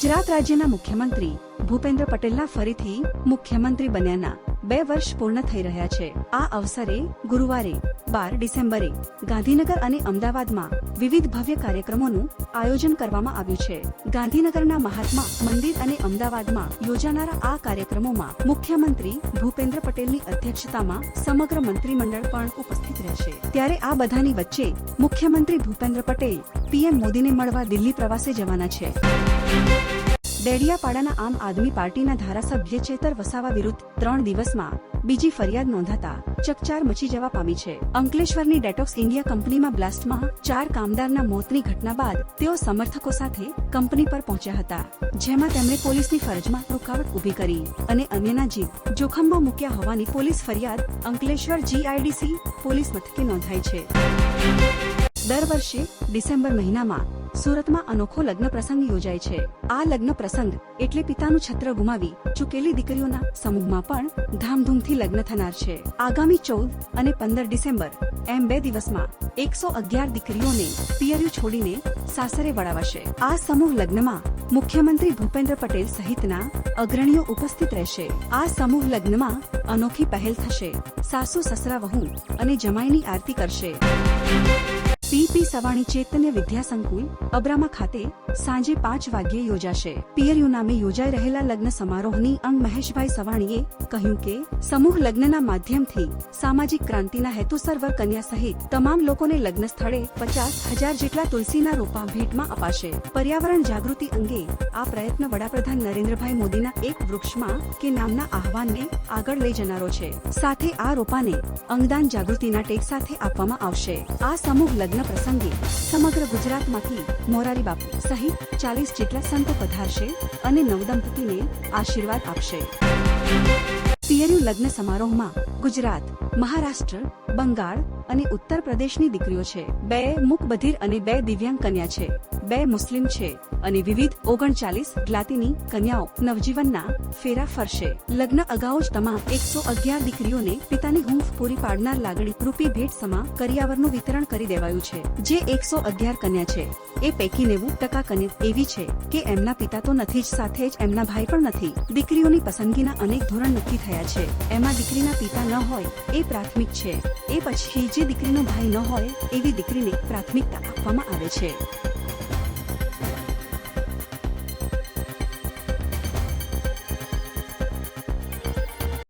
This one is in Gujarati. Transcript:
ગુજરાત રાજ્યના મુખ્યમંત્રી ભૂપેન્દ્ર પટેલના ફરીથી મુખ્યમંત્રી બન્યાના બે વર્ષ પૂર્ણ થઈ રહ્યા છે. આ અવસરે ગુરુવારે બાર ડિસેમ્બરે ગાંધીનગર અને અમદાવાદમાં વિવિધ ભવ્ય કાર્યક્રમોનું આયોજન કરવામાં આવ્યું છે. ગાંધીનગરના મહાત્મા મંદિર અને અમદાવાદમાં યોજાનારા આ કાર્યક્રમોમાં મુખ્યમંત્રી ભૂપેન્દ્ર પટેલની અધ્યક્ષતામાં સમગ્ર મંત્રીમંડળ પણ ઉપસ્થિત રહેશે. ત્યારે આ બધાની વચ્ચે મુખ્યમંત્રી ભૂપેન્દ્ર પટેલ પીએમ મોદીને મળવા દિલ્હી પ્રવાસે જવાના છે. ડેડિયાપાડાના આમ આદમી પાર્ટીના ધારાસભ્ય ચેતર વસાવા વિરુદ્ધ ત્રણ દિવસમાં બીજી ફરિયાદ નોંધાતા ચકચાર મચી જવા પામી છે. અંકલેશ્વરની ડેટોક્સ ઇન્ડિયા કંપનીમાં બ્લાસ્ટમાં ચાર કામદારના મોતની ઘટના બાદ તેઓ સમર્થકો સાથે કંપની પર પહોંચ્યા હતા, જેમાં તેમણે પોલીસની ફરજમાં રૂકાવટ ઊભી કરી અને અન્યના જીવ જોખમમાં મૂક્યા હોવાની પોલીસ ફરિયાદ અંકલેશ્વર જીઆઈડીસી પોલીસ મથકે નોંધાઈ છે. દર વર્ષે ડિસેમ્બર મહિનામાં સુરતમાં અનોખો લગ્ન પ્રસંગ યોજાય છે. આ લગ્ન પ્રસંગ એટલે પિતાનું છત્ર ગુમાવી ચૂકેલી દીકરીઓના સમૂહમાં પણ ધામધૂમથી લગ્ન થનાર છે. આગામી ચૌદ અને પંદર ડિસેમ્બર એમ બે દિવસમાં એકસો અગિયાર દીકરીઓને પિયરિયું છોડીને સાસરે વળાવાશે. આ સમૂહ લગ્નમાં મુખ્યમંત્રી ભૂપેન્દ્ર પટેલ સહિતના અગ્રણીઓ ઉપસ્થિત રહેશે. આ સમૂહ લગ્નમાં અનોખી પહેલ થશે. સાસુ, સસરા, વહુ અને જમાઈની આરતી કરશે. પીપી સવાણી ચૈતન્ય વિદ્યા સંકુલ, અબ્રામા ખાતે સાંજે પાંચ વાગ્યે યોજાશે. પિયરિયુ નામે યોજાઈ રહેલા લગ્ન સમારોહની અંગ મહેશભાઈ સવાણીએ કહ્યું કે, સમૂહ લગ્નના માધ્યમથી સામાજિક ક્રાંતિના વર કન્યા સહિત તમામ લોકોને લગ્ન સ્થળે પચાસ હજાર જેટલા તુલસીના રોપા ભેટમાં અપાશે. પર્યાવરણ જાગૃતિ અંગે આ પ્રયત્ન વડાપ્રધાન નરેન્દ્રભાઈ મોદીના એક વૃક્ષમાં કે નામના આહવાનને આગળ લઈ જનારો છે. સાથે આ રોપાને અંગદાન જાગૃતિના ટેક સાથે આપવામાં આવશે. આ સમૂહ લગ્ન પ્રસંગે સમગ્ર ગુજરાતમાંથી મોરારી બાપુ સહિત ચાલીસ જેટલા સંતો પધારશે અને નવદંપતિને આશીર્વાદ આપશે. પિયરિયું લગ્ન સમારોહમાં ગુજરાત, મહારાષ્ટ્ર, બંગાળ અને ઉત્તર પ્રદેશની દીકરીઓ છે. બે મૂક અને બે દિવ્યાંગ કન્યા છે. બે મુસ્લિમ છે અને વિવિધ ઓગણચાલીસ જ્ઞાતિની કન્યાઓ નવજીવનના ફેરા ફરશે. લગ્ન અગાઉ જ તમામ એકસો અગિયાર દીકરીઓને પિતાની હૂંફ પૂરી પાડનાર લાગણી રૂપી ભેટ સમા કરિયાવરનું વિતરણ કરી દેવાયું છે. જે એકસો અગિયાર કન્યા છે. એ પૈકી નેવું ટકા કન્યા એવી છે કે એમના પિતા તો નથી જ, સાથે જ એમના ભાઈ પણ નથી. દીકરીઓની પસંદગીના અનેક ધોરણ નક્કી થયા છે. એમાં દીકરીના પિતા ન હોય, એ પ્રાથમિક છે. એ પછી જે દીકરીનો ભાઈ ન હોય, એવી દીકરીને પ્રાથમિકતા આપવામાં આવે છે.